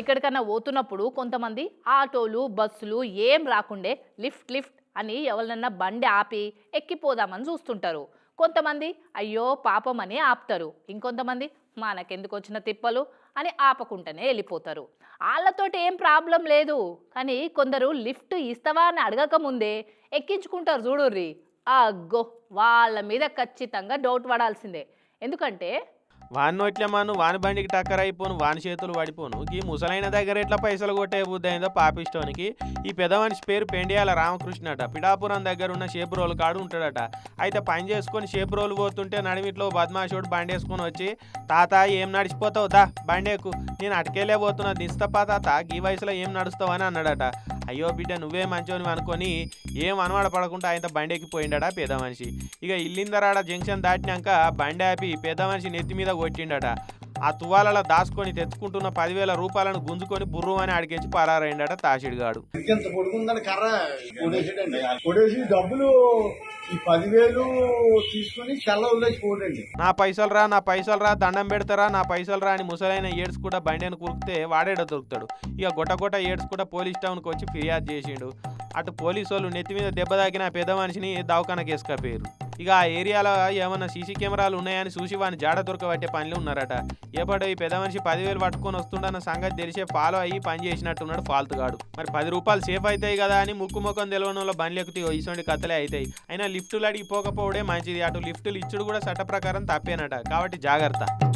ఎక్కడికన్నా పోతున్నప్పుడు కొంతమంది ఆటోలు బస్సులు ఏం రాకుండే లిఫ్ట్ లిఫ్ట్ అని ఎవరినన్నా బండి ఆపి ఎక్కిపోదామని చూస్తుంటారు. కొంతమంది అయ్యో పాపం అని ఆపుతారు. ఇంకొంతమంది మనకెందుకు వచ్చిన తిప్పలు అని ఆపకుండానే వెళ్ళిపోతారు. వాళ్ళతోటి ఏం ప్రాబ్లం లేదు. కానీ కొందరు లిఫ్ట్ ఇస్తావా అని అడగక ముందే ఎక్కించుకుంటారు చూడుర్రి. అగ్గో వాళ్ళ మీద ఖచ్చితంగా డౌట్ పడాల్సిందే. ఎందుకంటే వాని నోట్లే మాను వాని బండికి టక్కర్ అయిపోను వాని చేతులు పడిపోను. ఈ ముసలైన దగ్గర ఎట్లా పైసలు కొట్టే బుద్ధి అయిందో పాపిష్టోనికి. ఈ పెద్ద మనిషి పేరు పెండియాల రామకృష్ణ అట పిఠాపురం దగ్గర ఉన్న షేపురోలు కాడు ఉంటాడట. అయితే పని చేసుకొని షేపురోలు పోతుంటే నడిమిట్లో బద్మాషోడు బండి వేసుకొని వచ్చి తాత ఏం నడిచిపోతావు? దా బండేకు నేను అటుకెళ్ళే పోతున్నా. దిస్తపా తాత ఈ వయసులో ఏం నడుస్తావు? అని అన్నాడట. అయ్యో బిడ్డ నువ్వే మంచోని అనుకొని ఏం అనవాడ పడకుండా ఆయన బండి ఎక్కిపోయిండట పెద్ద మనిషి. ఇక ఇల్లిందరాడ జంక్షన్ దాటినాక బండి ఆపి పెద్ద మనిషి నెత్తి మీద కొట్టిండట. ఆ తువాలలో దాచుకొని తెచ్చుకుంటున్న పదివేల రూపాయలను గుంజుకొని బుర్రు అని అడిగించి పరారైండట కొడేసి డబ్బులు ఈ పదివేలు తీసుకొని పోడండి నా పైసలు రా నా పైసలు రా దండం పెడతారా నా పైసలు రా అని ముసలైన ఏడ్స్ కూడా బండిని కురికితే వాడేడ దొరుకుతాడు. ఇక గొట్ట గొట్ట ఏడ్స్ కూడా పోలీస్ టౌన్కి వచ్చి ఫిర్యాదు చేసిండు. అటు పోలీసు వాళ్ళు నెత్తి మీద దెబ్బ తాకిన పెద్ద మనిషిని దవాఖానకి వేసుకపోయారు ఇక ఆ ఏరియాలో ఏమన్నా సీసీ కెమెరాలు ఉన్నాయని చూసి వాని జాడ దొరకబట్టే పనులు ఉన్నారట. ఏపడో ఈ పెద్ద మనిషి పదివేలు పట్టుకొని వస్తుండన్న సంగతి తెలిసే ఫాలో అయ్యి పని చేసినట్టున్నాడు ఫాల్తుగాడు. మరి పది రూపాయలు సేఫ్ అవుతాయి కదా అని ముక్కు ముఖం తెలియని వాళ్ళ బండ్లు ఎక్కుతాయి ఇటువంటి కథలే అవుతాయి. అయినా లిఫ్టులు అడిగిపోకపోవడే మంచిది. అటు లిఫ్టులు ఇచ్చుడు కూడా చట్ట ప్రకారం తప్పేనట. కాబట్టి జాగ్రత్త.